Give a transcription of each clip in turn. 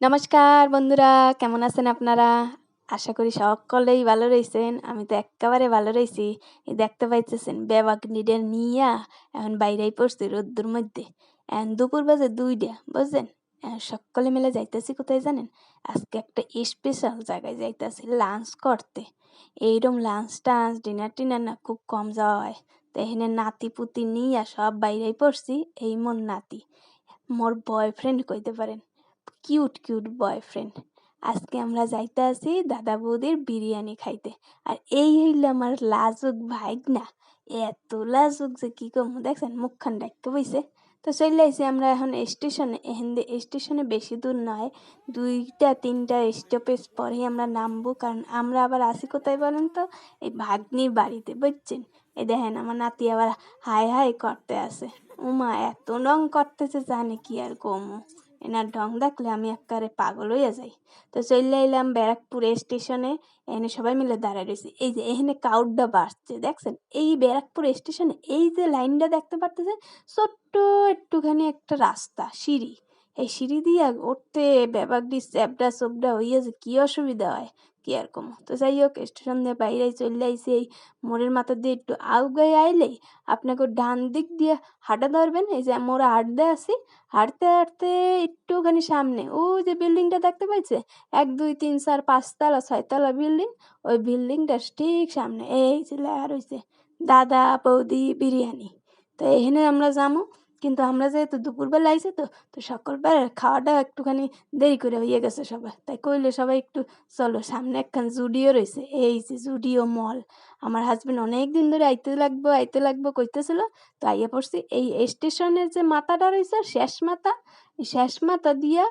নমস্কার বন্ধুরা, কেমন আছেন আপনারা? আশা করি সকলেই ভালো রয়েছেন আমি তো একেবারে ভালো রয়েছি দেখতে পাইতেছেন বেবাক নিডের নিয়া এখন বাইরেই পড়ছি রোদ্দুর মধ্যে। এখন দুপুর বাজে দুইটা, বুঝছেন? এখন সকলে মিলে যাইতেছি কোথায় জানেন? আজকে একটা স্পেশাল জায়গায় যাইতেছি লাঞ্চ করতে। এইরকম লাঞ্চ টাঞ্চ ডিনার টিনার না খুব কম যাওয়া হয়। তো এখানে নাতি পুতি নিয়া সব বাইরেই পড়ছি, এই মোর নাতি। মোর বয়ফ্রেন্ড কইতে পারেন। কিউট কিউট বয়ফ্রেন্ড আজকে আমরা যাইতে আছি দাদা বৌদির বিরিয়ানি খাইতে। আর এই হইল আমার লাজুক ভাইগনা। এত লাজুক যে কি কম, দেখছেন? মুখখান ডাকতে বইছে তো চলে আইসি আমরা এখন স্টেশনে। এখান স্টেশনে বেশি দূর নয়, দুইটা, তিনটা স্টপেজ পরেই আমরা নামবো। কারণ আমরা আবার আসি কোথায় বলেন তো? এই ভাগ্নির বাড়িতে, বুঝছেন? এই দেখেন আমার নাতি আবার হাই হাই করতে আসে উমা, এত রং করতেছে জানে কি আর কমু। এনার ঢং দেখলে আমি একবারে পাগল হইয়া যাই। তো চলে এলাম ব্যারাকপুর স্টেশনে এনে সবাই মিলে দাঁড়ায় রয়েছি এই যে এখানে কাউডটা বাড়ছে, দেখছেন? এই ব্যারাকপুর স্টেশনে এই যে লাইনটা দেখতে পারতেছেন, ছোট্ট একটুখানি একটা রাস্তা, সিঁড়ি। এই সিঁড়ি দিয়ে উঠতে ব্যাপারটি চ্যাপডা চোপডা হইয়া যে কী অসুবিধা হয়? কি আর কম? তো যাই হোক স্টেশন দিয়ে বাইরে চলে আইসি এই মোড়ের মাথা দিয়ে একটু আউগাই আইলেই আপনাকে ডান দিক দিয়ে হাঁটা ধরবেন। এই যে মোড়া হাঁটতে আসি, হাঁটতে হাঁটতে একটুখানি সামনে, ওই যে বিল্ডিংটা দেখতে পাইছে? এক, দুই, তিন, চার, পাঁচতলা, ছয়তলা বিল্ডিং, ওই বিল্ডিংটা ঠিক সামনে, এই যে লেখা রয়েছে দাদা, বৌদি, বিরিয়ানি। তো এখানে আমরা যাব কিন্তু আমরা যেহেতু দুপুরবেলা আইসে তো তো সকালবেলা খাওয়াটা একটুখানি দেরি করে হয়ে গেছে সবাই তাই কইলে সবাই একটু, চলো, সামনে একখান জুডিও রয়েছে এই যে জুডিও মল। আমার হাজবেন্ড অনেক দিন ধরে আইতে লাগবো আইতে লাগবো কইতেছিল। তো আইয়া পড়ছি, এই স্টেশনের যে মাথাটা রয়েছে শেষ মাথা শেষ মাথা দিয়া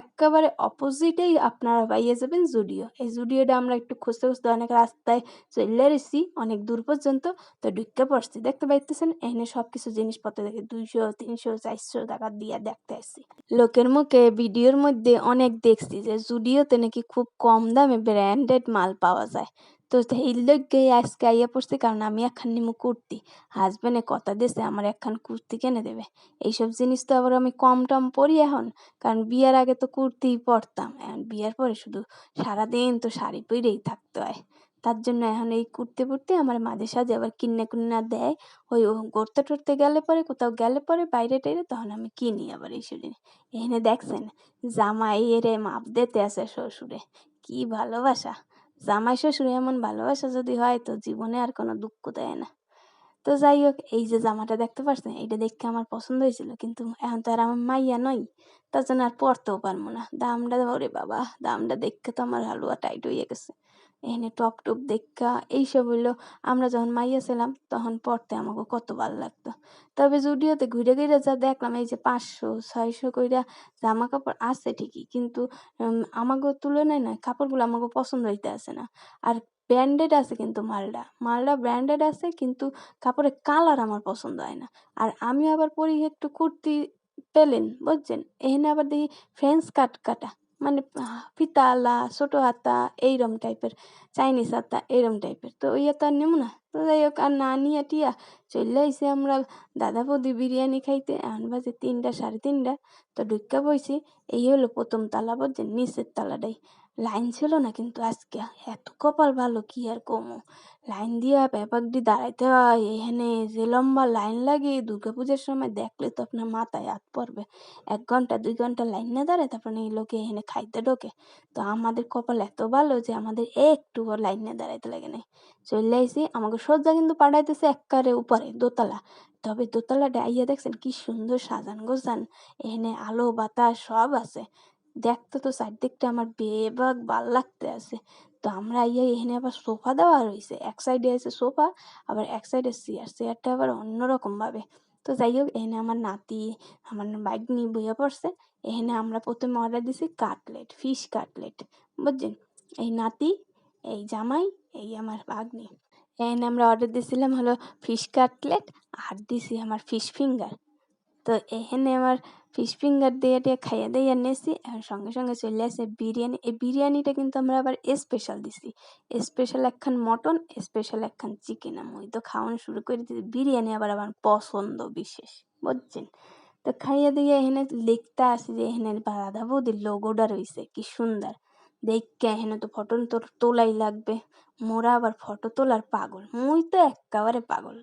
একেবারে অপোজিটেই আপনারা পাইয়ে যাবেন জুডিও। এই জুডিওটা আমরা একটু খুঁজতে খুঁজতে অনেক রাস্তায় চলে এসেছি অনেক দূর পর্যন্ত, তো ঢুকে পড়ছি। দেখতে পাইতেছেন, এখানে সব কিছু জিনিসপত্র দেখে দুইশো, তিনশো, চারশো টাকা দিয়ে দেখতে আসছি। লোকের মুখে ভিডিওর মধ্যে অনেক দেখছি যে জুডিওতে নাকি খুব কম দামে ব্র্যান্ডেড মাল পাওয়া যায়। তো এই লগে আজকে আইয়া পড়ছি, কারণ আমি একখান নিমু কুর্তি। হাজব্যান্ডে কথা দিয়েছে, আমার একখান কুর্তি কিনে দেবে। এইসব জিনিস তো আবার আমি কম টম পরি এখন, কারণ বিয়ের আগে তো কুর্তিই পরতাম। এখন বিয়ের পরে শুধু সারাদিন তো শাড়ি পরেই থাকতে হয়। তার জন্য এখন এই কুর্তি পরতে আমার মাঝে সাঝে আবার কিনে কুন্না দেয়। ওই ঘুরতে টুরতে গেলে পরে, কোথাও গেলে পরে, বাইরে টাইরে তখন আমি কিনি আবার এই শরীরে এখানে দেখছেন জামাই এরে মাপ দিতে আছে শ্বশুরে। কি ভালোবাসা। জামাই শ্বশুর এমন ভালোবাসা যদি হয়, তো জীবনে আর কোনো দুঃখ দেয় না। তো যাই হোক, এই যে জামাটা দেখতে পাচ্ছেন এটা দেখতে আমার পছন্দ হয়েছিল, কিন্তু এখন তো আর আমার মাইয়া নই তার জন্য আর পরতেও পারব না। দামটা ওরে বাবা, দামটা দেখতে তো আমার হালুয়া টাইট হয়ে গেছে। এখানে টপ টপ দেখা, এইসব হইল আমরা যখন মাইয়া ছিলাম, তখন পড়তে আমাকে কত ভালো লাগতো। তবে জুডিওতে ঘুরে ঘুরে যা দেখলাম, এই যে পাঁচশো, ছয়শো কইরা জামা কাপড় আছে ঠিকই, কিন্তু আমাকে তুলনায় না, কাপড়গুলো আমাকে পছন্দ হইতে আসে না। আর ব্র্যান্ডেড আছে কিন্তু মালটা মালটা ব্র্যান্ডেড আছে, কিন্তু কাপড়ের কালার আমার পছন্দ হয় না। আর আমি আবার পরি একটু কুর্তি পেলেন, বুঝছেন? এখানে আবার দেখি ফ্রেন্স কাট কাটা। মানে ফিতা আলা ছোটো হাতা এইরম টাইপের চাইনিজ হাতা এইরম টাইপের তো ওই তো আর নেব না। তো যাই হোক, আর না নিয়ে টিয়া চলে আইসি আমরা দাদা বৌদি বিরিয়ানি খাইতে। এখন বাজে তিনটা, সাড়ে তিনটা। তো ঢুকা বইছি এই হলো প্রথম তালা বলছে নিচের তালাটাই। লাইন ছিল না কিন্তু আজকে। এত কপাল ভালো, কি আর কমো? লাইন দিয়া ব্যাপার দিয়ে দাঁড়াইতে হয়। এখানে যে লম্বা লাইন লাগে দুর্গাপূজার সময় দেখলে তো আপনার মাথায় হাত পড়বে। এক ঘণ্টা, দুই ঘণ্টা লাইন না দাঁড়ায়, তারপরে এই লোকে এখানে খাইতে ঢোকে। তো আমাদের কপাল এত ভালো যে আমাদের একটু লাইনে দাঁড়াইতে লাগে নাই। চলে আইসি আমাকে সোজা কিন্তু পাঠাইতেছে একবারে উপরে, দোতলা। তবে দোতলাটা আইয়া দেখছেন কি সুন্দর সাজান গোজান এখানে আলো, বাতাস সব আছে। দেখতে তো চারদিকটা আমার বেবাক ভালো লাগতে আছে। তো আমরা ইয়ে এখানে আবার সোফা দেওয়া রয়েছে এক সাইডে আছে সোফা, আবার এক সাইডে চেয়ার চেয়ারটা আবার অন্যরকম ভাবে। তো যাই হোক, এখানে আমার নাতি, আমার বাইক নিয়ে বইয়া পড়ছে। এখানে আমরা প্রথমে অর্ডার দিছি কাটলেট ফিশ কাটলেট বুঝছেন? এই নাতি, এই জামাই, এই আমার বাগনি এখানে আমরা অর্ডার দিয়েছিলাম হলো ফিশ কাটলেট আর দিছি আমার ফিশ ফিঙ্গার তো এখানে আমার ফিশ ফিঙ্গার দিয়ে দিয়ে খাইয়ে দিয়ে নিয়েছি এখন সঙ্গে সঙ্গে চলে আসে বিরিয়ানি। এই বিরিয়ানিটা কিন্তু আমরা আবার স্পেশাল দিছি। স্পেশাল একখান মটন স্পেশাল একখান চিকেন আমি তো খাওয়ানো শুরু করে দিয়েছি বিরিয়ানি আবার আমার পছন্দ বিশেষ, বুঝছেন? তো খাইয়ে দিয়ে এখানে লিখতে আসি যে এখানে রাধা বৌদির লোগোটা রয়েছে, কি সুন্দর। দেখকে এখানে তো ফটো তোলাই লাগবে। মোরা আবার ফটো তোলার পাগল। মুই তো একেবারে পাগল।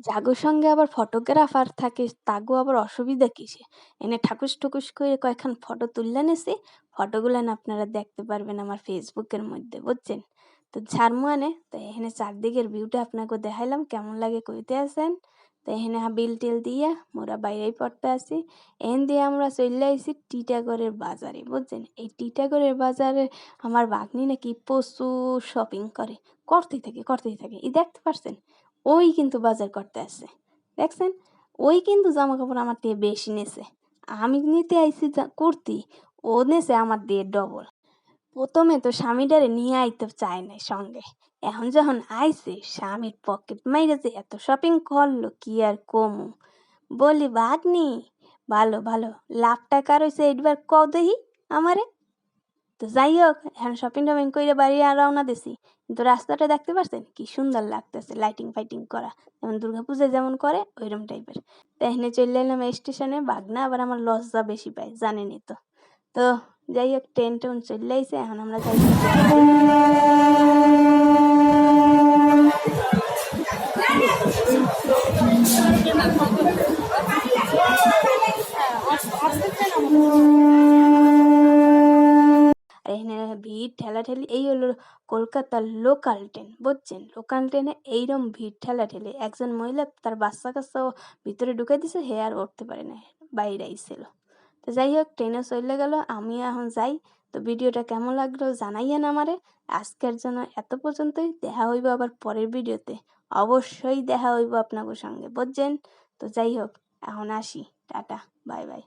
জাগোর সঙ্গে আবার ফটোগ্রাফার থাকে, তাগো আবার অসুবিধা কিসে? এনে ঠাকুস ঠুকুস করে কয়েকখান ফটো তুললে নেছি ফটোগুলো আপনারা দেখতে পারবেন আমার ফেসবুকের মধ্যে, বুঝছেন? তো ঝাড়মুয়ানে তো এখানে চারদিকের ভিউটা আপনাকে দেখাইলাম, কেমন লাগে কইতে আছেন? তো এখানে বিল টিল দিয়ে মোরা বাইরেই পড়তে আসি এন দিয়ে আমরা চলে আইসি টিটাগড়ের বাজারে, বুঝছেন? এই টিটাগড়ের বাজারে আমার বাগনি নাকি প্রচুর শপিং করে, করতেই থাকে করতেই থাকে, এই দেখতে পারছেন? ওই কিন্তু বাজার করতে আসছে দেখছেন? ওই কিন্তু জামা কাপড় আমার দিয়ে বেশি নেছে। আমি নিতে আইসি যা, কুর্তি, ও নেছে আমার দিয়ে ডবল। প্রথমে তো স্বামীটারে নিয়ে আইতে চায় নাই সঙ্গে। এখন যখন আইছে, স্বামীর পকেট মাইরেছে এত শপিং করল, কি আর কমু? বলি, ভাগ্নি, ভালো ভালো লাভ টাকা রয়েছে এইবার ক দেহি আমারে। তো যাই হোক, এখন শপিং টপিং করে বাড়ি আর রওনা দিছি। কিন্তু রাস্তাটা দেখতে পাচ্ছেন কি সুন্দর লাগতেছে লাইটিং ফাইটিং করা। যেমন দুর্গাপূজা যেমন করে ওইরকম টাইপের তো এখানে চলে এলাম স্টেশনে বাগনা আবার আমার লজ্জা বেশি পায় জানেনি তো। তো যাই হোক ট্রেন টেন চলে আইছে, এখন আমরা যাই। ঠেলাঠেলি, এই হলো কলকাতার লোকাল ট্রেন বুঝছেন? লোকাল ট্রেনে এইরকম ভিড়, ঠেলাঠেলি। একজন মহিলা তার বাচ্চা কাচ্চাও ভিতরে ঢুকে দিছে হে আর উঠতে পারে না, বাইরে আইছিল। তো যাই হোক ট্রেনে চলে গেল আমি এখন যাই। তো ভিডিওটা কেমন লাগল জানাইয়েন আমারে। আজকের জন্য এত পর্যন্তই, দেখা হইব আবার পরের ভিডিওতে। অবশ্যই দেখা হইব আপনাদের সঙ্গে, বুঝছেন? তো যাই হোক, এখন আসি। Tata, bye bye.